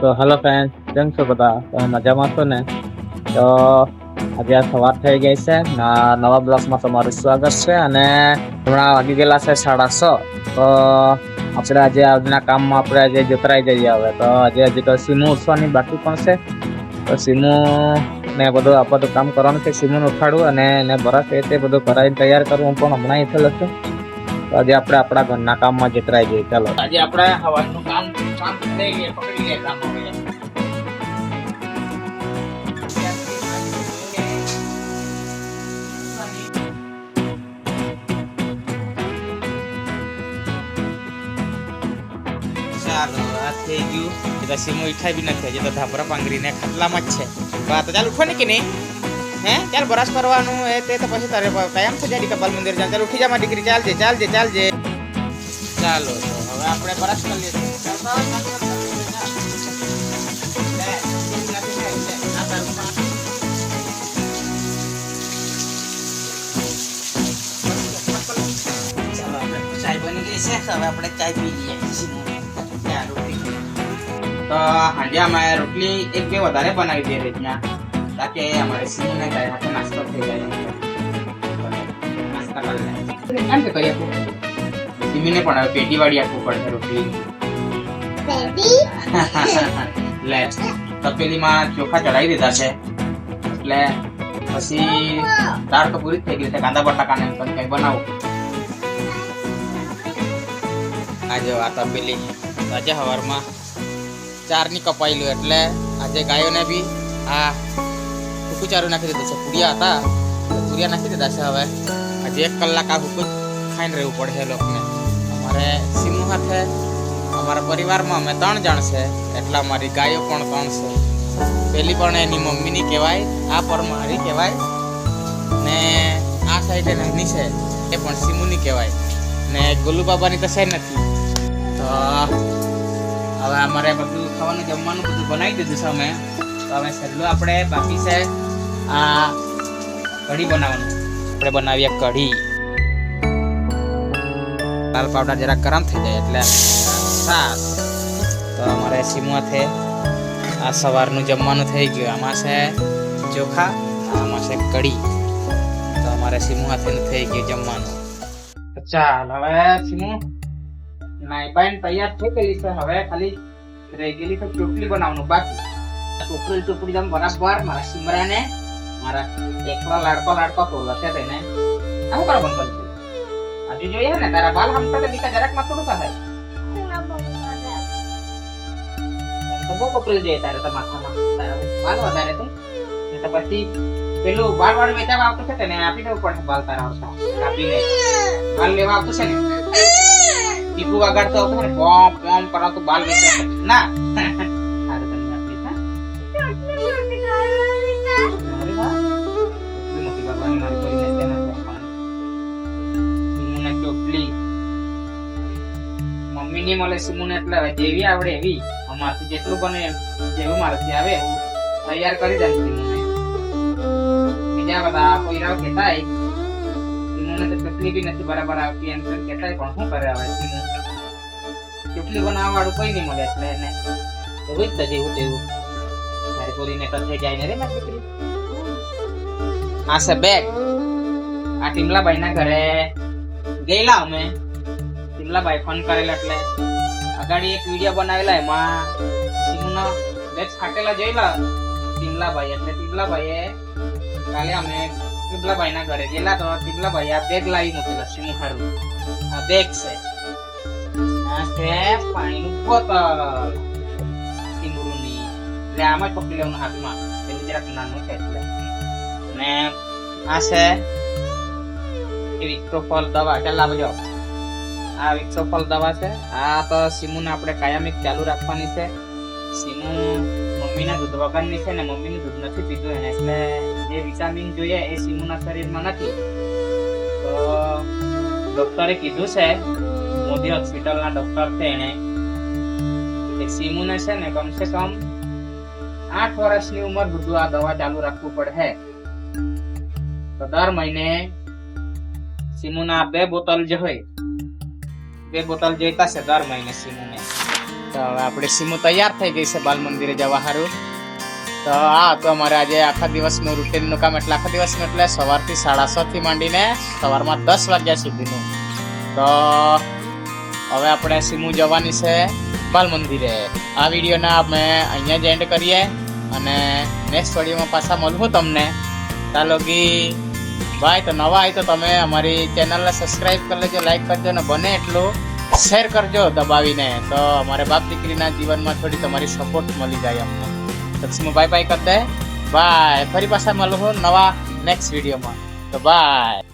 તો hello friend કેમ છો બધા? તમે મજામાં છો ને? તો આજે સવાર થઈ ગઈ છે. નવા બ્લોગમાં તમારું સ્વાગત છે અને હમણાં વાગી ગયેલા છે સાડા છ તો આપણે આજે આજના કામમાં આપણે આજે જતરાઈ જઈએ હવે. તો આજે હજી તો સીમો ઉઠવાની બાકી પણ છે. તો સીમો ને બધું આ બધું કામ કરવાનું છે, સીમોને ઉઠાડવું અને એને બરફ એ તે બધું કરાવીને તૈયાર કરવું. પણ હમણાં અહીંથી લખું તો આજે આપણે આપણા ઘરના કામમાં જતરાઈ જઈએ. ચાલો. આજે આપણે હવાનું કામ કામ થઈ ગયું પકડી લે કામ હવે ચાલો આ થઈ ગયું રસી મીઠાઈ બી નથી હજી તો ધાબરા પાંગરીને ખાટલામાં જ છે બા તો ચાલ ઉઠો ને કે નહીં હે ચાલ બરસ કરવાનું એ તે તો પછી તારે કાયમ છે જાય કપાલ મંદિર ચાલ ચાલ ઉઠી જા મારી દીકરી ચાલજે ચાલજે ચાલજે ચાલો તો હવે આપણે બરસ કરી લઈએ ચાલ, ચાલ, ચાલ, ચાલ, ચાલ, ચાલ. લે, નથી, નથી, લે, આ તારું પા- ચાલો આપણે ચાય પી લઈએ અમે રોટલી એક બે વધારે બનાવી દઈએ રીતના તાકે અમારે સિંહ નાસ્તો થઈ જાય નાસ્તા કરી સિમીને પણ હવે પેટી વાળી આપવું પડશે રોટલી. લે તપેલીમાં ચોખા ચડાવી દીધા છે. એટલે પછી દાળ તો પૂરી જ થઈ ગઈ છે કાંદા બટાકાને એમ પણ કંઈ બનાવું. આજે આ તપેલી. આજે સવારમાં ચારની કપાયેલું એટલે આજે ગાયોને બી આ હુકુ ચારું નાખી દીધું છે. પૂરિયા હતા પૂરિયા નાખી દીધા છે હવે. આજે એક કલાક આ હુકુ ખાઈને રહેવું પડે એ લોકોને. અમારા પરિવારમાં અમે ત્રણ જણ છે. એટલા મારી ગાયો પણ ત્રણ છે. પેલી પણ એની મમ્મીની કહેવાય, આ પર મારી કહેવાય. ને આ સાઈડે નાની છે, એ પણ સિમુની કહેવાય. ને ગોલુ બાબાની છે નથી. તો હવે અમારે બધું ખાવાનું, જમવાનું બધું બનાવી દીધું છે અમે. તો હવે છેલ્લું આપણે બાકી છે આ કઢી બનાવવાનું. આપણે બનાવીએ કઢી. લાલ પાવડર જરા ગરમ થઈ જાય એટલે સાસ તો અમારે સીમાથે આ સવારનું જમવાનું થઈ ગયું. આમાં છે ચોખા આમાં છે કઢી. તો અમારે સીમુ હાથેનું થઈ ગયું જમવાનું. ચાલ, હવે સીમુ નાઈ બાઈન તૈયાર થઈ ગયેલી છે. હવે ખાલી રહી ગયેલી છે ટોપલી બનાવવાનું. બાકી ટોપલી ટોપલી જેમ બરાબર મારા સિમરાને, મારા એકલા લાડકો લાડકો તોલો છે તેને. આમ કરો બંધ કરી આજે જોઈએ ને, તારા બાલ હમતા તો બીકા જરાકમાં થોડું થાય. બહુ કપડું તારે તો માથામાં બાલ વધારે તું. ને તો પછી પેલું બાલ વાળું વેચાવા આવતું છે તેને આપી દેવું પડે બાલ તારા આવતા. કાપીને. બાલ લેવા આવતું છે ને? ટીપુ વગાડતો હતો ને પોમ પોમ કરાવતો બાલ વેચાતો ના. તારે તમને આપી હા. મોટી બાબાની મારી મમ્મીની મળે સુમુને એટલે જેવી આવડે એવી. અમારથી જેટલું બને જેવું મારથી આવે તૈયાર કરી દે સિમુને બીજા બધા કોઈરાઓ કહેતાય સિમુને તો ટોપલી બી નથી બરાબર આવતી એમ તેમ કહેતાય પણ શું કરે હવે સિમુ ટોપલી બનાવવા વાળું કોઈ નહીં મળે એટલે એને. એવું જ તો જેવું તેવું. મારી પૂરીને તો થઈ જાય ને રે મારી દીકરી. આ છે બેગ આ ટીમલાબાઈ ના ઘરે ગયેલા અમે. ટીમલાબાઈ ફોન કરેલા એટલે અગાડી એક વીડિયો બનાવેલા, એમાં સિમુનો બેગ ફાટેલા જોયેલા તિમલાભાઈ એટલે તિમલાભાઈએ કાલે અમે ટીમલાબાઈ ના ઘરે ગયેલા તો તિમલાભાઈ આ બેગ લાવી મૂકેલા સિંહ હારું આ બેગ છે. આ છે પાણીનું બોતલ ટીમરુની એટલે આમ જ પકડી લેવાનું હાથમાં. એટલે જરાક નાનું છે એટલે. ને આ છે વિક્સોફોલ દવા. ચાલ લાવજો. આ વિક્સોફોલ દવા છે. આ તો સિમુને આપણે કાયમિક ચાલુ રાખવાની છે. સીમુ મમ્મીના દૂધ વગરની છે ને મમ્મીનું દૂધ નથી પીધું એને. એટલે જે વિટામિન જોઈએ એ સિમુના શરીરમાં નથી. તો ડોક્ટરે કીધું છે, મોદી હોસ્પિટલના ડૉક્ટર છે એને કે સીમુને છે ને કમસે કમ આઠ વર્ષની ઉંમર સુધી આ દવા ચાલુ રાખવું પડે. તો દર મહિને સિમુના બે બોટલ જે હોય. બે બોટલ જોઈતા છે, દર મહિને સિમુને. તો હવે આપણે સીમુ તૈયાર થઈ ગઈ છે બાલ મંદિરે જવા હારું. તો આ તો અમારે આજે આખા દિવસનું રૂટીનનું કામ એટલે આખા દિવસનું એટલે સવારથી સાડા છ થી માંડીને સવારમાં દસ વાગ્યા સુધીનું. તો હવે આપણે સીમુ જવાની છે બાલ મંદિરે. આ વિડીયોના અમે અહીંયા જ એન્ડ કરીએ અને નેક્સ્ટ વિડીયોમાં પાછા મળવું તમને. ચાલો ગી. ભાઈ, તો નવા હોય તો તમે અમારી ચેનલને સબસ્ક્રાઇબ કરી લેજો લાઈક કરજો ને બને એટલું શેર કરજો દબાવીને, તો અમારે બાપ દીકરીના જીવનમાં થોડી તમારી સપોર્ટ મળી જાય અમને. તો હું બાય બાય કરી દે બાય ફરી પાછા મળવું નવા નેક્સ્ટ વિડીયોમાં તો બાય